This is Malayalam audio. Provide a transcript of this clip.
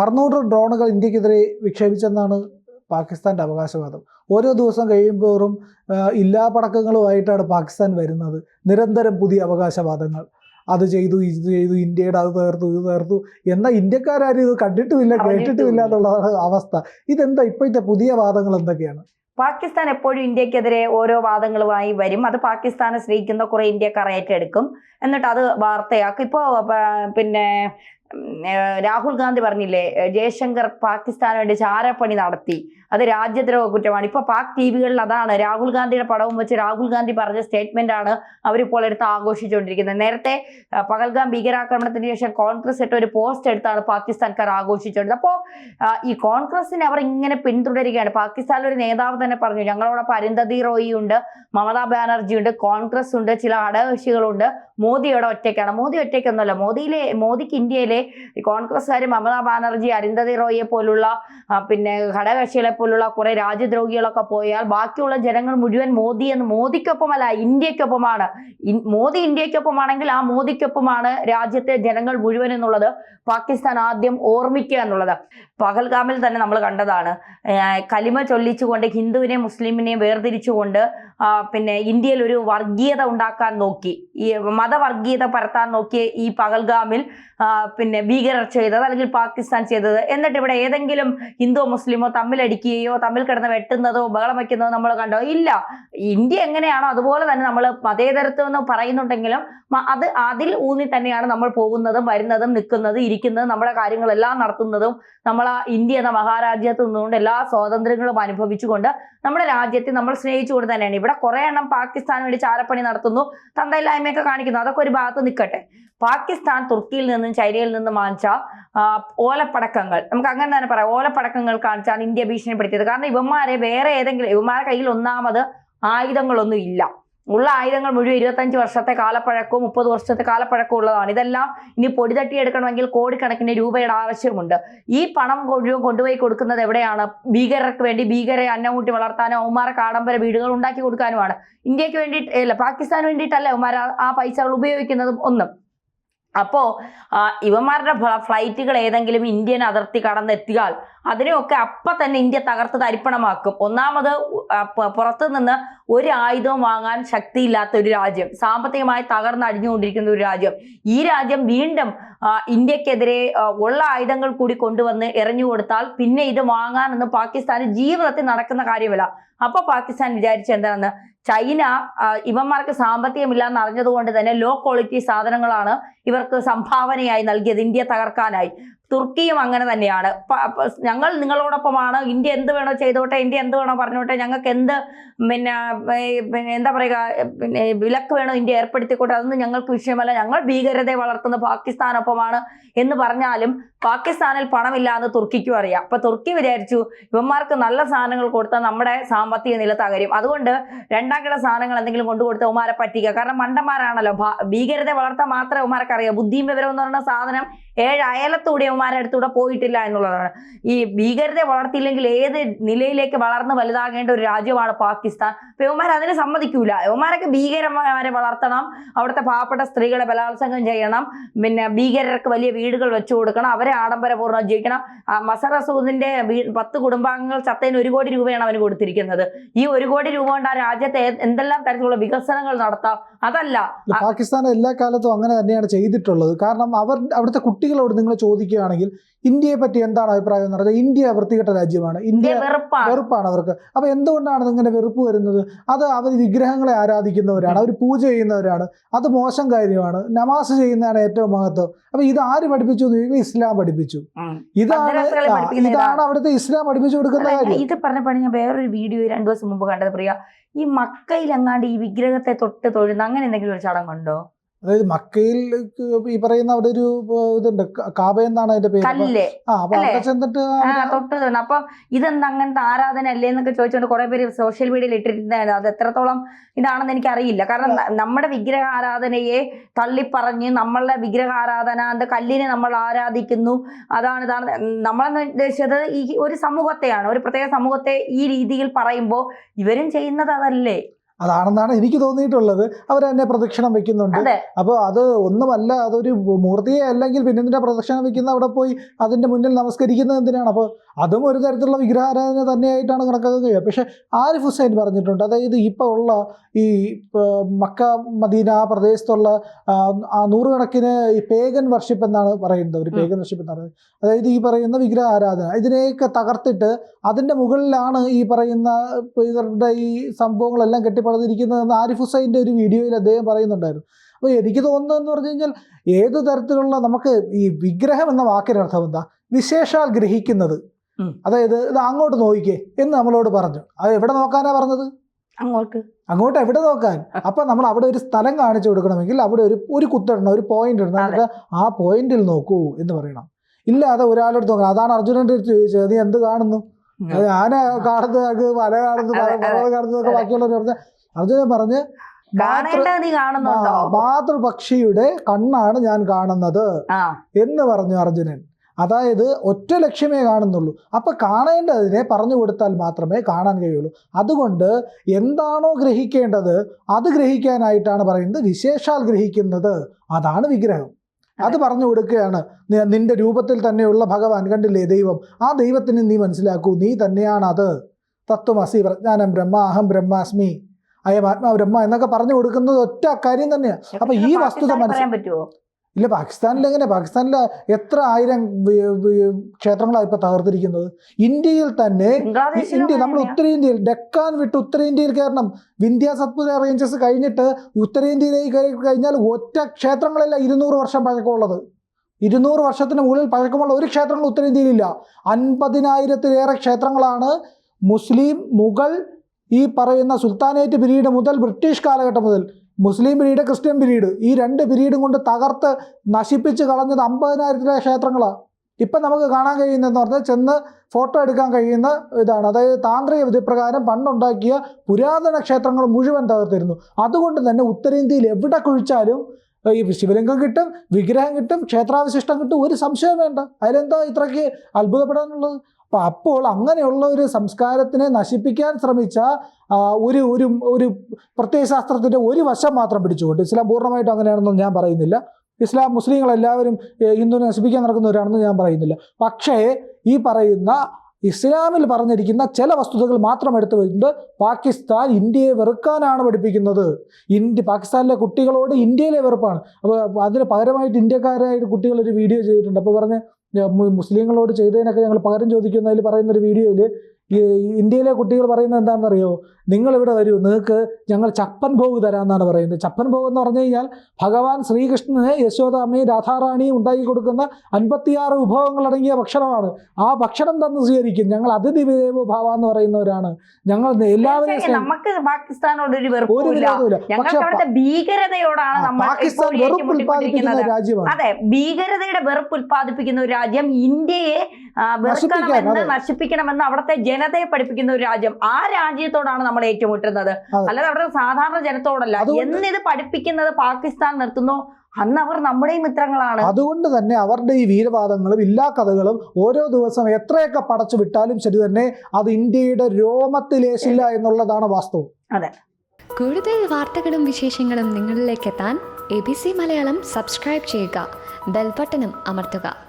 അറുന്നൂറ് ഡ്രോണുകൾ ഇന്ത്യക്കെതിരെ വിക്ഷേപിച്ചെന്നാണ് പാകിസ്ഥാന്റെ അവകാശവാദം. ഓരോ ദിവസം കഴിയുമ്പോഴും ഇല്ലാ പടക്കങ്ങളുമായിട്ടാണ് പാകിസ്ഥാൻ വരുന്നത്. നിരന്തരം പുതിയ അവകാശവാദങ്ങൾ. അത് ചെയ്തു ഇത് ചെയ്തു ഇന്ത്യയുടെ അത് തകർത്തു ഇത് തകർത്തു. എന്നാൽ ഇന്ത്യക്കാരും ഇത് കണ്ടിട്ടുമില്ല കേട്ടിട്ടുമില്ല എന്നുള്ളതാണ് അവസ്ഥ. ഇതെന്താ ഇപ്പോഴത്തെ പുതിയ വാദങ്ങൾ എന്തൊക്കെയാണ്? പാകിസ്ഥാൻ എപ്പോഴും ഇന്ത്യക്കെതിരെ ഓരോ വാദങ്ങളുമായി വരും. അത് പാകിസ്ഥാനെ സ്നേഹിക്കുന്ന കുറെ ഇന്ത്യക്കാർ ഏറ്റെടുക്കും. എന്നിട്ട് അത് വാർത്തയാക്കും. ഇപ്പോൾ പിന്നെ രാഹുൽ ഗാന്ധി പറഞ്ഞില്ലേ ജയശങ്കർ പാകിസ്ഥാന് വേണ്ടി ചാരപ്പണി നടത്തി. അത് രാജ്യദ്രോഹ കുറ്റമാണ്. ഇപ്പൊ പാക് ടി വികളിൽ അതാണ് രാഹുൽ ഗാന്ധിയുടെ പടവും വെച്ച് രാഹുൽ ഗാന്ധി പറഞ്ഞ സ്റ്റേറ്റ്മെന്റ് ആണ് അവരിപ്പോൾ എടുത്ത് ആഘോഷിച്ചുകൊണ്ടിരിക്കുന്നത്. നേരത്തെ പകൽഗാം ഭീകരാക്രമണത്തിന് ശേഷം കോൺഗ്രസ് ഇട്ട ഒരു പോസ്റ്റ് എടുത്താണ് പാകിസ്ഥാൻകാർ ആഘോഷിച്ചുകൊണ്ടത് അപ്പോൾ ഈ കോൺഗ്രസിനെ അവർ ഇങ്ങനെ പിന്തുടരുകയാണ്. പാകിസ്ഥാനിൽ ഒരു നേതാവ് തന്നെ പറഞ്ഞു ഞങ്ങളോടൊപ്പം അരുന്ധതി റോയി ഉണ്ട് മമതാ ബാനർജി ഉണ്ട് കോൺഗ്രസ് ഉണ്ട് ചില അടകക്ഷികളുണ്ട് മോദിയുടെ ഒറ്റയ്ക്കാണ്. മോദി ഒറ്റയ്ക്കൊന്നുമല്ല. മോദിയിലെ മോദിക്ക് ഇന്ത്യയിലെ ഈ കോൺഗ്രസ്സുകാർ മമതാ ബാനർജി അരുന്ധതി റോയിയെ പോലുള്ള പിന്നെ ഘടകകക്ഷികളെ പോലുള്ള കുറെ രാജ്യദ്രോഹികളൊക്കെ പോയാൽ ബാക്കിയുള്ള ജനങ്ങൾ മുഴുവൻ മോദി എന്ന് മോദിക്കൊപ്പമല്ല ഇന്ത്യക്കൊപ്പമാണ്. മോദി ഇന്ത്യക്കൊപ്പമാണെങ്കിൽ ആ മോദിക്കൊപ്പമാണ് രാജ്യത്തെ ജനങ്ങൾ മുഴുവൻ എന്നുള്ളത് പാകിസ്ഥാൻ ആദ്യം ഓർമ്മിക്കുക എന്നുള്ളത്. പകൽഗാമിൽ തന്നെ നമ്മൾ കണ്ടതാണ്. കലിമ ചൊല്ലിച്ചുകൊണ്ട് ഹിന്ദുവിനെയും മുസ്ലിമിനെയും വേർതിരിച്ചുകൊണ്ട് പിന്നെ ഇന്ത്യയിൽ ഒരു വർഗീയത ഉണ്ടാക്കാൻ നോക്കി. ഈ മതവർഗീയത പരത്താൻ നോക്കി ഈ പകൽഗാമിൽ പിന്നെ ഭീകരർ ചെയ്തത് അല്ലെങ്കിൽ പാകിസ്ഥാൻ ചെയ്തത്. എന്നിട്ട് ഇവിടെ ഏതെങ്കിലും ഹിന്ദു മുസ്ലിമോ തമ്മിലടിക്കുകയോ തമ്മിൽ കിടന്ന് വെട്ടുന്നതോ ബഹളം വയ്ക്കുന്നതോ നമ്മൾ കണ്ടോ? ഇല്ല. ഇന്ത്യ എങ്ങനെയാണോ അതുപോലെ തന്നെ നമ്മൾ മതേതരത്വം എന്ന് പറയുന്നുണ്ടെങ്കിലും അത് അതിൽ ഊന്നി തന്നെയാണ് നമ്മൾ പോകുന്നതും വരുന്നതും നിൽക്കുന്നതും ഇരിക്കുന്നതും നമ്മുടെ കാര്യങ്ങളെല്ലാം നടത്തുന്നതും നമ്മൾ ആ ഇന്ത്യ എന്ന മഹാരാജ്യത്ത് നിന്നുകൊണ്ട് എല്ലാ സ്വാതന്ത്ര്യങ്ങളും അനുഭവിച്ചുകൊണ്ട് നമ്മുടെ രാജ്യത്തെ നമ്മൾ സ്നേഹിച്ചുകൊണ്ട് തന്നെയാണ്. ഇവിടെ കുറെ എണ്ണം പാകിസ്ഥാൻ വേണ്ടി ചാരപ്പണി നടത്തുന്നു തന്തയില്ലായ്മയൊക്കെ കാണിക്കുന്നു. അതൊക്കെ ഒരു ഭാഗത്ത് നിൽക്കട്ടെ പാകിസ്ഥാൻ തുർക്കിയിൽ നിന്നും ചൈനയിൽ നിന്നും വാങ്ങിച്ച ഓലപ്പടക്കങ്ങൾ. നമുക്ക് അങ്ങനെ തന്നെ പറയാം. ഓലപ്പടക്കങ്ങൾ കാണിച്ചാണ് ഇന്ത്യ ഭീഷണിപ്പെടുത്തിയത്. കാരണം ഇവന്മാരെ വേറെ ഏതെങ്കിലും ഇവന്മാരുടെ കയ്യിൽ ഒന്നാമത് ആയുധങ്ങളൊന്നും ഇല്ല. ഉള്ള ആയുധങ്ങൾ മുഴുവൻ ഇരുപത്തഞ്ച് വർഷത്തെ കാലപ്പഴക്കവും മുപ്പത് വർഷത്തെ കാലപ്പഴക്കവും ഉള്ളതാണ്. ഇതെല്ലാം ഇനി പൊടി തട്ടിയെടുക്കണമെങ്കിൽ കോടിക്കണക്കിന് രൂപയുടെ ആവശ്യമുണ്ട്. ഈ പണം മുഴുവൻ കൊണ്ടുപോയി കൊടുക്കുന്നത് എവിടെയാണ്? ഭീകരർക്ക് വേണ്ടി ഭീകരെ അന്നം കൂട്ടി വളർത്താനോ അവന്മാർക്ക് ആഡംബര വീടുകൾ ഉണ്ടാക്കി കൊടുക്കാനുമാണ്. ഇന്ത്യയ്ക്ക് വേണ്ടിയിട്ട് അല്ല പാകിസ്ഥാന് വേണ്ടിയിട്ടല്ല അവന്മാർ ആ- പൈസകൾ ഉപയോഗിക്കുന്നതും ഒന്നും. അപ്പോ ഇവന്മാരുടെ ഫ്ലൈറ്റുകൾ ഏതെങ്കിലും ഇന്ത്യൻ അതിർത്തി കടന്നെത്തിയാൽ അതിനെയൊക്കെ അപ്പൊ തന്നെ ഇന്ത്യ തകർത്ത് തരിപ്പണമാക്കും ഒന്നാമത് പുറത്തു നിന്ന് ഒരു ആയുധവും വാങ്ങാൻ ശക്തിയില്ലാത്ത ഒരു രാജ്യം സാമ്പത്തികമായി തകർന്ന് അടിഞ്ഞുകൊണ്ടിരിക്കുന്ന ഒരു രാജ്യം. ഈ രാജ്യം വീണ്ടും ഇന്ത്യക്കെതിരെ ഉള്ള ആയുധങ്ങൾ കൂടി കൊണ്ടുവന്ന് എറിഞ്ഞു കൊടുത്താൽ പിന്നെ ഇത് വാങ്ങാനൊന്നും പാകിസ്ഥാന് ജീവിതത്തിൽ നടക്കുന്ന കാര്യമല്ല. അപ്പൊ പാകിസ്ഥാൻ വിചാരിച്ച എന്താണെന്ന്? ചൈന ഇവന്മാർക്ക് സാമ്പത്തികമില്ല എന്ന് അറിഞ്ഞതുകൊണ്ട് തന്നെ ലോ ക്വാളിറ്റി സാധനങ്ങളാണ് ഇവർക്ക് സംഭാവനയായി നൽകിയത് ഇന്ത്യ തകർക്കാനായി. തുർക്കിയും അങ്ങനെ തന്നെയാണ്. ഞങ്ങൾ നിങ്ങളോടൊപ്പമാണ്. ഇന്ത്യ എന്ത് വേണോ ചെയ്തോട്ടെ ഇന്ത്യ എന്ത് വേണോ പറഞ്ഞോട്ടെ ഞങ്ങൾക്ക് എന്ത് പിന്നെ പിന്നെ എന്താ പറയുക പിന്നെ വിലക്ക് വേണോ ഇന്ത്യ ഏർപ്പെടുത്തിക്കോട്ടെ അതൊന്നും ഞങ്ങൾക്ക് വിഷയമല്ല. ഞങ്ങൾ ഭീകരതയെ വളർത്തുന്ന പാകിസ്ഥാനൊപ്പമാണ് എന്ന് പറഞ്ഞാലും പാകിസ്ഥാനിൽ പണമില്ല എന്ന് തുർക്കിക്കും അറിയാം. അപ്പൊ തുർക്കി വിചാരിച്ചു ഇവന്മാർക്ക് നല്ല സാധനങ്ങൾ കൊടുത്താൽ നമ്മുടെ സാമ്പത്തിക നില തകരും. അതുകൊണ്ട് രണ്ടാം കിട സാധനങ്ങൾ എന്തെങ്കിലും കൊണ്ടു കൊടുത്ത് ഉമാരെ പറ്റിക്കുക. കാരണം മണ്ടന്മാരാണല്ലോ. ഭീകരത വളർത്താൻ മാത്രമേ ഉമാർക്ക് അറിയാം ബുദ്ധിയും വിവരം എന്ന് പറയുന്ന സാധനം ഏഴ് അയലത്തൂടെ ഉമാരെ അടുത്തൂടെ പോയിട്ടില്ല എന്നുള്ളതാണ്. ഈ ഭീകരതയെ വളർത്തിയില്ലെങ്കിൽ ഏത് നിലയിലേക്ക് വളർന്ന് വലുതാകേണ്ട ഒരു രാജ്യമാണ് പാകിസ്ഥാൻ. അപ്പൊ അതിനെ അതിന് സമ്മതിക്കൂല. യവന്മാരൊക്കെ ഭീകരന്മാരെ വളർത്തണം. അവിടുത്തെ പാവപ്പെട്ട സ്ത്രീകളെ ബലാത്സംഗം ചെയ്യണം. പിന്നെ ഭീകരർക്ക് വലിയ വീടുകൾ വെച്ചു കൊടുക്കണം. അവരെ ആഡംബരപൂർവം ജീവിക്കണം. മസർ അസൂദിന്റെ പത്ത് കുടുംബാംഗങ്ങൾ ചത്തതിന് ഒരു കോടി രൂപയാണ് അവന് കൊടുത്തിരിക്കുന്നത്. ഈ ഒരു കോടി രൂപ കൊണ്ട് ആ രാജ്യത്തെ എന്തെല്ലാം തരത്തിലുള്ള വികസനങ്ങൾ നടത്താം? അതല്ല. പാകിസ്ഥാൻ എല്ലാ കാലത്തും അങ്ങനെ തന്നെയാണ് ചെയ്തിട്ടുള്ളത്. കാരണം അവർ അവിടുത്തെ കുട്ടികളോട് നിങ്ങൾ ചോദിക്കുകയാണെങ്കിൽ ഇന്ത്യയെ പറ്റി എന്താണ് അഭിപ്രായം എന്ന് പറഞ്ഞാൽ ഇന്ത്യ വൃത്തികെട്ട രാജ്യമാണ്. ഇന്ത്യ വെറുപ്പാണ്. അവർക്ക്. അപ്പൊ എന്തുകൊണ്ടാണ് ഇങ്ങനെ വെറുപ്പ് വരുന്നത്? അത് അവർ വിഗ്രഹങ്ങളെ ആരാധിക്കുന്നവരാണ് അവർ പൂജ ചെയ്യുന്നവരാണ് അത് മോശം കാര്യമാണ് നമാസ് ചെയ്യുന്നതാണ് ഏറ്റവും മഹത്വം. അപ്പൊ ഇത് ആര് പഠിപ്പിച്ചു? എന്ന് ചോദിക്കുമ്പോൾ ഇസ്ലാം പഠിപ്പിച്ചു. ഇതാണ് ഇതാണ് അവിടുത്തെ ഇസ്ലാം പഠിപ്പിച്ചു കൊടുക്കുന്ന കാര്യം. ഇത് പറഞ്ഞപ്പോഴാണ് ഞാൻ വേറൊരു വീഡിയോ രണ്ടു ദിവസം മുമ്പ് കണ്ടത് പ്രിയ. ഈ മക്കയിൽ എങ്ങാണ്ട് ഈ വിഗ്രഹത്തെ തൊട്ട് തൊഴുന്ന അങ്ങനെ എന്തെങ്കിലും ഒരു ചടങ്ങുണ്ടോ? അതായത് മക്കയിൽ ഈ പറയുന്ന അവിടെ ഒരു ഇതുണ്ട്. കാബ എന്നാണ് അതിന്റെ പേര്. ചെന്നിട്ട് തൊട്ട് അപ്പം ഇതെന്താ അങ്ങനത്തെ ആരാധന അല്ലേ എന്നൊക്കെ ചോദിച്ചുകൊണ്ട് കുറെ പേര് സോഷ്യൽ മീഡിയയിൽ ഇട്ടിരുന്നതാണ്. അത് എത്രത്തോളം ഇതാണെന്ന് എനിക്ക് അറിയില്ല കാരണം നമ്മുടെ വിഗ്രഹ ആരാധനയെ തള്ളിപ്പറഞ്ഞ് നമ്മളുടെ വിഗ്രഹ ആരാധന അത് കല്ലിനെ നമ്മൾ ആരാധിക്കുന്നു അതാണ് ഇതാണ്. നമ്മളെന്ന് ഉദ്ദേശിച്ചത് ഈ ഒരു സമൂഹത്തെയാണ്. ഒരു പ്രത്യേക സമൂഹത്തെ ഈ രീതിയിൽ പറയുമ്പോൾ ഇവരും ചെയ്യുന്നത് അതല്ലേ? അതാണെന്നാണ് എനിക്ക് തോന്നിയിട്ടുള്ളത്. അവർ തന്നെ പ്രദക്ഷിണം വെക്കുന്നുണ്ട്. അപ്പൊ അപ്പോൾ അത് ഒന്നുമല്ല അതൊരു മൂർത്തിയെ അല്ലെങ്കിൽ പിന്നെ എന്തിനാ പ്രദക്ഷിണം വെക്കുന്ന അവിടെ പോയി അതിന്റെ മുന്നിൽ നമസ്കരിക്കുന്നത് എന്തിനാണ്? അപ്പോൾ അതും ഒരു തരത്തിലുള്ള വിഗ്രഹാരാധന തന്നെയായിട്ടാണ് കണക്കാക്കാൻ കഴിയുക പക്ഷേ ആരിഫ് ഹുസൈൻ പറഞ്ഞിട്ടുണ്ട്. അതായത് ഇപ്പോൾ ഉള്ള ഈ മക്ക മദീന ആ പ്രദേശത്തുള്ള ആ, നൂറുകണക്കിന് ഈ പേഗൻ വർഷിപ്പ് എന്നാണ് പറയുന്നത്. ഒരു പേഗൻ വർഷിപ്പ് എന്ന് പറയുന്നത്. അതായത് ഈ പറയുന്ന വിഗ്രഹ ആരാധന ഇതിനെയൊക്കെ തകർത്തിട്ട് അതിന്റെ മുകളിലാണ് ഈ പറയുന്ന ഇപ്പൊ ഇവരുടെ ഈ സംഭവങ്ങളെല്ലാം കെട്ടിപ്പടുത്തിരിക്കുന്നതെന്ന് ആരിഫ് ഹുസൈന്റെ ഒരു വീഡിയോയിൽ അദ്ദേഹം പറയുന്നുണ്ടായിരുന്നു. അപ്പോൾ എനിക്ക് തോന്നുന്നതെന്ന് പറഞ്ഞു കഴിഞ്ഞാൽ ഏത് തരത്തിലുള്ള നമുക്ക് ഈ വിഗ്രഹം എന്ന വാക്കിന്റെ അർത്ഥം എന്താ? വിശേഷാൽ ഗ്രഹിക്കുന്നത്. അതായത് ഇത് അങ്ങോട്ട് നോക്കിക്കേ എന്ന് നമ്മളോട് പറഞ്ഞു. അത് എവിടെ നോക്കാനാ പറഞ്ഞത്? അങ്ങോട്ട്. അങ്ങോട്ട് എവിടെ നോക്കാൻ? അപ്പൊ നമ്മൾ അവിടെ ഒരു സ്ഥലം കാണിച്ചു കൊടുക്കണമെങ്കിൽ അവിടെ ഒരു ഒരു കുത്തിടണം ഒരു പോയിന്റ് ഇടണം. എന്നിട്ട് ആ പോയിന്റിൽ നോക്കൂ എന്ന് പറയണം. ഇല്ലാതെ ഒരാളെടുത്ത് നോക്കണം അതാണ് അർജുനന്റെ അടുത്ത് ചോദിച്ചത്. നീ എന്ത് കാണുന്നു? ആന കാണുന്നത് മല കാണുന്നു കാണുന്നതൊക്കെ ബാക്കിയുള്ളവർ പറഞ്ഞ അർജുനൻ പറഞ്ഞ് മാതൃപക്ഷിയുടെ കണ്ണാണ് ഞാൻ കാണുന്നത് എന്ന് പറഞ്ഞു അർജുനൻ. അതായത് ഒറ്റ ലക്ഷ്യമേ കാണുന്നുള്ളൂ. അപ്പൊ കാണേണ്ടതിനെ പറഞ്ഞു കൊടുത്താൽ മാത്രമേ കാണാൻ കഴിയുള്ളൂ. അതുകൊണ്ട് എന്താണോ ഗ്രഹിക്കേണ്ടത് അത് ഗ്രഹിക്കാനായിട്ടാണ് പറയുന്നത്. വിശേഷാൽ ഗ്രഹിക്കുന്നത് അതാണ് വിഗ്രഹം. അത്. പറഞ്ഞു കൊടുക്കുകയാണ്. നിന്റെ രൂപത്തിൽ തന്നെയുള്ള ഭഗവാൻ കണ്ടില്ലേ ദൈവം? ആ ദൈവത്തിന് നീ മനസ്സിലാക്കൂ. നീ തന്നെയാണ് അത് തത്വമസി പ്രജ്ഞാനം ബ്രഹ്മ അഹം ബ്രഹ്മാസ്മി. അയം ആത്മാവരമ്മ എന്നൊക്കെ പറഞ്ഞു കൊടുക്കുന്നത് ഒറ്റ കാര്യം തന്നെയാണ് അപ്പൊ ഈ വസ്തുത മനസ്സിലാക്കാൻ ഇല്ല പാകിസ്ഥാനിൽ എങ്ങനെ? പാകിസ്ഥാനിൽ എത്ര ആയിരം ക്ഷേത്രങ്ങളാണ് ഇപ്പൊ തകർത്തിരിക്കുന്നത്? ഇന്ത്യയിൽ തന്നെ ഇന്ത്യ നമ്മൾ. ഉത്തരേന്ത്യയിൽ ഡെക്കാൻ വിട്ട് ഉത്തരേന്ത്യയിൽ കയറണം. വിന്ധ്യ സത്പുര റേഞ്ചസ് കഴിഞ്ഞിട്ട് ഉത്തരേന്ത്യയിലേക്ക് കയറി കഴിഞ്ഞാൽ ഒറ്റ ക്ഷേത്രങ്ങളല്ല ഇരുന്നൂറ് വർഷം പഴക്കമുള്ളത്. ഇരുന്നൂറ് വർഷത്തിന് മുകളിൽ പഴക്കമുള്ള ഒരു ക്ഷേത്രങ്ങൾ ഉത്തരേന്ത്യയിലില്ല. അൻപതിനായിരത്തിലേറെ ക്ഷേത്രങ്ങളാണ് മുസ്ലിം മുഗൾ ഈ പറയുന്ന സുൽത്താനേറ്റ് പിരീഡ് മുതൽ ബ്രിട്ടീഷ് കാലഘട്ടം മുതൽ മുസ്ലിം പിരീഡ് ക്രിസ്ത്യൻ പിരീഡ് ഈ രണ്ട് പിരീഡും കൊണ്ട് തകർത്ത് നശിപ്പിച്ച് കളഞ്ഞത് അമ്പതിനായിരത്തിലെ ക്ഷേത്രങ്ങളാണ് ഇപ്പം നമുക്ക് കാണാൻ കഴിയുന്നതെന്ന് പറഞ്ഞാൽ ചെന്ന് ഫോട്ടോ എടുക്കാൻ കഴിയുന്ന ഇതാണ്. അതായത് താന്ത്രിക വിധിപ്രകാരം പണ്ടുണ്ടാക്കിയ പുരാതന ക്ഷേത്രങ്ങൾ മുഴുവൻ തകർത്തിരുന്നു. അതുകൊണ്ട് തന്നെ ഉത്തരേന്ത്യയിൽ എവിടെ കുഴിച്ചാലും ഈ ശിവലിംഗം കിട്ടും വിഗ്രഹം കിട്ടും ക്ഷേത്രാവശിഷ്ടം കിട്ടും ഒരു സംശയം വേണ്ട. അതിലെന്താ ഇത്രയ്ക്ക് അത്ഭുതപ്പെടാനുള്ളത്? അപ്പം അപ്പോൾ അങ്ങനെയുള്ള ഒരു സംസ്കാരത്തിനെ നശിപ്പിക്കാൻ ശ്രമിച്ച ഒരു ഒരു ഒരു പ്രത്യയശാസ്ത്രത്തിന്റെ ഒരു വശം മാത്രം പിടിച്ചുകൊണ്ട് ഇസ്ലാം പൂർണമായിട്ടും അങ്ങനെയാണെന്ന് ഞാൻ പറയുന്നില്ല. ഇസ്ലാം മുസ്ലിങ്ങളെല്ലാവരും ഹിന്ദുവിനെ നശിപ്പിക്കാൻ നടക്കുന്നവരാണെന്ന് ഞാൻ പറയുന്നില്ല. പക്ഷേ ഈ പറയുന്ന ഇസ്ലാമിൽ പറഞ്ഞിരിക്കുന്ന ചില വസ്തുതകൾ മാത്രം എടുത്തു വെച്ചിട്ട് പാകിസ്ഥാൻ ഇന്ത്യയെ വെറുക്കാനാണ് പഠിപ്പിക്കുന്നത്. ഇന്ത്യ പാകിസ്ഥാനിലെ കുട്ടികളോട് ഇന്ത്യയിലെ വെറുപ്പാണ്. അപ്പോൾ അതിന് പകരമായിട്ട് ഇന്ത്യക്കാരായിട്ട് കുട്ടികൾ ഒരു വീഡിയോ ചെയ്തിട്ടുണ്ട്. അപ്പോൾ പറഞ്ഞ് "ഞ- മു- മുസ്ലിങ്ങളോട് ചെയ്തതിനൊക്കെ ഞങ്ങൾ പകരം ചോദിക്കുന്നതിൽ പറയുന്നൊരു വീഡിയോയിൽ ഇന്ത്യയിലെ കുട്ടികൾ പറയുന്നത് എന്താണെന്നറിയോ? നിങ്ങൾ ഇവിടെ വരൂ നിങ്ങൾക്ക് ഞങ്ങൾ ചപ്പൻ ഭോഗ് തരാമെന്നാണ് പറയുന്നത്. ചപ്പൻ ഭോഗ് എന്ന് പറഞ്ഞു കഴിഞ്ഞാൽ ഭഗവാൻ ശ്രീകൃഷ്ണന് യശോദാമ്മയും രാധാറാണിയും ഉണ്ടാക്കി കൊടുക്കുന്ന അൻപത്തിയാറ് വിഭവങ്ങൾ അടങ്ങിയ ഭക്ഷണമാണ്. ആ ഭക്ഷണം തന്ന് സ്വീകരിക്കും. ഞങ്ങൾ അതിഥി ദേവോ ഭാവ എന്ന് പറയുന്നവരാണ്. ഞങ്ങൾ എല്ലാവരും നമുക്ക് പാകിസ്ഥാനോട് ഒരു ഒരു വെറുപ്പില്ല വിരോധമില്ല പക്ഷെ ഭീകരതയോടാണ് പാകിസ്ഥാൻ വെറുപ്പ് ഉൽപ്പാദിപ്പിക്കുന്ന രാജ്യമാണ്. അതെ ഭീകരതയുടെ വെറുപ്പ് ഉൽപ്പാദിപ്പിക്കുന്ന ഒരു രാജ്യം ഇന്ത്യയെ വെറുക്കണമെന്ന്. നശിപ്പിക്കണമെന്ന് അവിടുത്തെ ജനതയെ പഠിപ്പിക്കുന്ന ഒരു രാജ്യം. ആ രാജ്യത്തോടാണ് നമ്മൾ ഏറ്റുമുട്ടുന്നത്. അല്ലാതെ അവരുടെ സാധാരണ ജനത്തോടല്ല. എന്നിത് പഠിപ്പിക്കുന്നത് പാകിസ്ഥാൻ നിർത്തുന്നു? അന്ന് അവർ നമ്മുടെയും മിത്രങ്ങളാണ്. അതുകൊണ്ട് തന്നെ അവരുടെ ഈ വീരവാദങ്ങളും ഇല്ലാ കഥകളും ഓരോ ദിവസം എത്രയൊക്കെ പടച്ചു വിട്ടാലും ശരി തന്നെ അത് ഇന്ത്യയുടെ രോമത്തിലേശില്ല എന്നുള്ളതാണ് വാസ്തവം. അതെ. കൂടുതൽ വാർത്തകളും വിശേഷങ്ങളും നിങ്ങളിലേക്ക് എത്താൻ A B C Malayalam subscribe ചെയ്യുക. ബെൽബട്ടനും അമർത്തുക.